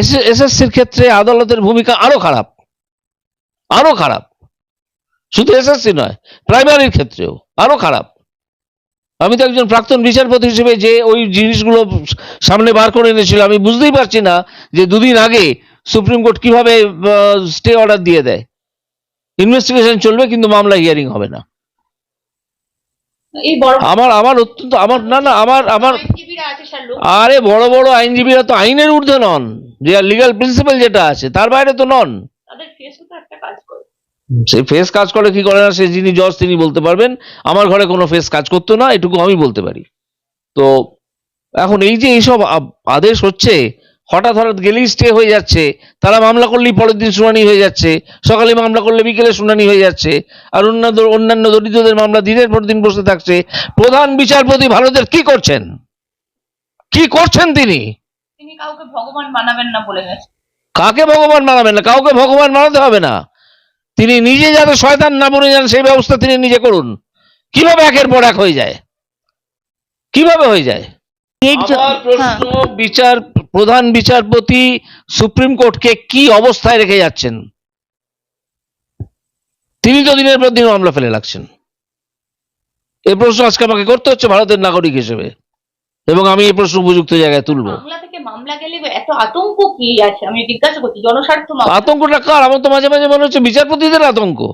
এসএসসির ক্ষেত্রে আদালতের ভূমিকা আরও খারাপ। আরও খারাপ। শুধু এসএসসি নয় প্রাইমারির ক্ষেত্রেও আরও খারাপ। আমি তো একজন প্রাক্তন বিচারপতি হিসেবে যে ওই জিনিসগুলো সামনে বার করে এনেছিল, আমি বুঝতেই পারছি না যে দুদিন আগে সুপ্রিম কোর্ট কীভাবে স্টে অর্ডার দিয়ে দেয়। ইনভেস্টিগেশন চলবে, কিন্তু মামলা হিয়ারিং হবে না। আমার আমার অত্যন্ত আমার না না আমার আমার আরে বড় বড় আইনজীবীরা তো আইনের ঊর্ধ্বে নন। যে লিগাল প্রিন্সিপাল যেটা আছে তার বাইরে তো নন। সে ফেস কাজ করে কি করে না সে যিনি জজ তিনি বলতে পারবেন। আমার ঘরে কোনো ফেস কাজ করতো না এটুকু আমি বলতে পারি। তো এখন এই যে এইসব আদেশ হচ্ছে হঠাৎ হঠাৎ গেলেই স্টে হয়ে যাচ্ছে। তারা মামলা করলেই পরের দিন শুনানি হয়ে যাচ্ছে। সকালে মামলা করলে বিকেলে শুনানি হয়ে যাচ্ছে। আর অন্যান্য অন্যান্য দরিদ্রদের মামলা দিনের পর দিন বসে থাকছে। প্রধান বিচারপতি ভারতের কি করছেন? কি করছেন তিনি? তিনি কাউকে ভগবান মানাবেন না বলে গেছে। কাকে ভগবান মানাবেন না? কাউকে ভগবান মানাতে হবে না। তিনি নিজে যাতে শয়তান না বনে যান সেই ব্যবস্থা তিনি নিজে করুন। কীভাবে একের পর এক হয়ে যায়? কীভাবে হয়ে যায়? আমার হ্যাঁ। প্রশ্ন বিচার প্রধান বিচারপতি সুপ্রিম কোর্টকে কি অবস্থায় রেখে যাচ্ছেন? তিনি তো দিনের পর দিন মামলা ফেলে রাখছেন এ প্রশ্ন আজকে আমাকে করতে হচ্ছে ভারতের নাগরিক হিসেবে। এবং আমি এই প্রশ্ন উপযুক্ত জায়গায় তুলবো। বাংলা থেকে মামলা গেলে এত আতঙ্ক কি আছে? আমি জিজ্ঞাসা করছি জনস্বার্থ মামলা। আতঙ্কটা কার? আমার তো মাঝে মাঝে মনে হচ্ছে বিচারপতিদের আতঙ্ক।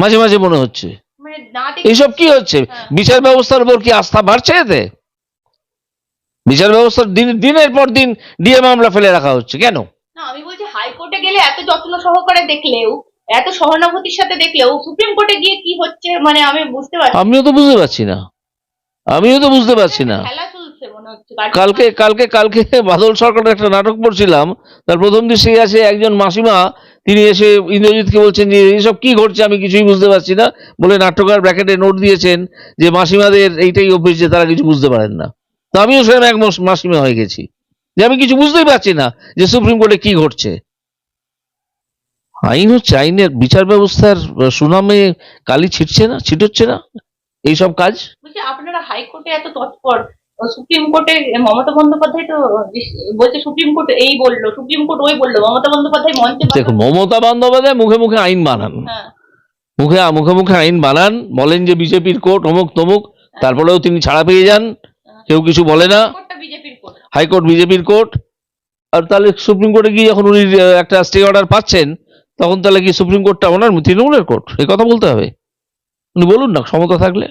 মাঝে মাঝে মনে হচ্ছে। মানে এইসব কি হচ্ছে? হ্যাঁ। বিচার ব্যবস্থার উপর কি আস্থা বাড়ছে এতে? বিচার ব্যবস্থার দিন দিনের পর দিন ডিএ মামলা ফেলে রাখা হচ্ছে কেন? না আমি বলছি হাইকোর্টে গেলে এত যত্ন সহকারে দেখলেও এত সহানুভূতির সাথে দেখলেও সুপ্রিম কোর্টে গিয়ে কি হচ্ছে মানে আমি বুঝতে পারছি আমিও তো বুঝতে পারছি না। আমিও তো বুঝতে পারছি না। কালকে কালকে কালকে বাদল সরকারের একটা নাটক পড়ছিলাম তার প্রথম দৃশ্যে আছে একজন মাসিমা তিনি এসে ইন্দ্রজিৎকে বলছেন যে এসব কি ঘটছে আমি কিছুই বুঝতে পারছি না। বলে নাট্যকার ব্র্যাকেটে নোট দিয়েছেন যে মাসিমাদের এইটাই অভ্যেস যে তারা কিছু বুঝতে পারেন না। তো আমিও সেরকম এক মাস- মাসিমা হয়ে গেছি। যে আমি কিছু বুঝতেই পারছি না যে সুপ্রিম কোর্টে কি ঘটছে। আইন হচ্ছে আইনের বিচার ব্যবস্থার সুনামে কালি ছিটছে না ছিটচ্ছে না? এইসব কাজ? আপনারা হাইকোর্টে এত তৎপর সুপ্রিম কোর্টে মমতা বন্দ্যোপাধ্যায় তো বলছে সুপ্রিম কোর্ট এই বলল সুপ্রিম কোর্ট ওই বলল মমতা বন্দ্যোপাধ্যায় মঞ্চে দেখুন মমতা বন্দ্যোপাধ্যায় মুখে মুখে আইন বানান। হ্যাঁ। মুখে মুখে মুখে আইন বানান বলেন যে বিজেপির কোর্ট অমুক তমুক তারপরেও তিনি ছাড়া পেয়ে যান। কেউ কিছু বলে না। হাইকোর্ট বিজেপির কোর্ট। আর তাহলে সুপ্রিম কোর্টে গিয়ে যখন উনি একটা স্টে অর্ডার পাচ্ছেন তখন তাহলে কি সুপ্রিম কোর্টটা ওনার তৃণমূলের কোর্ট? এই কথা বলতে হবে। উনি বলুন না ক্ষমতা থাকলে।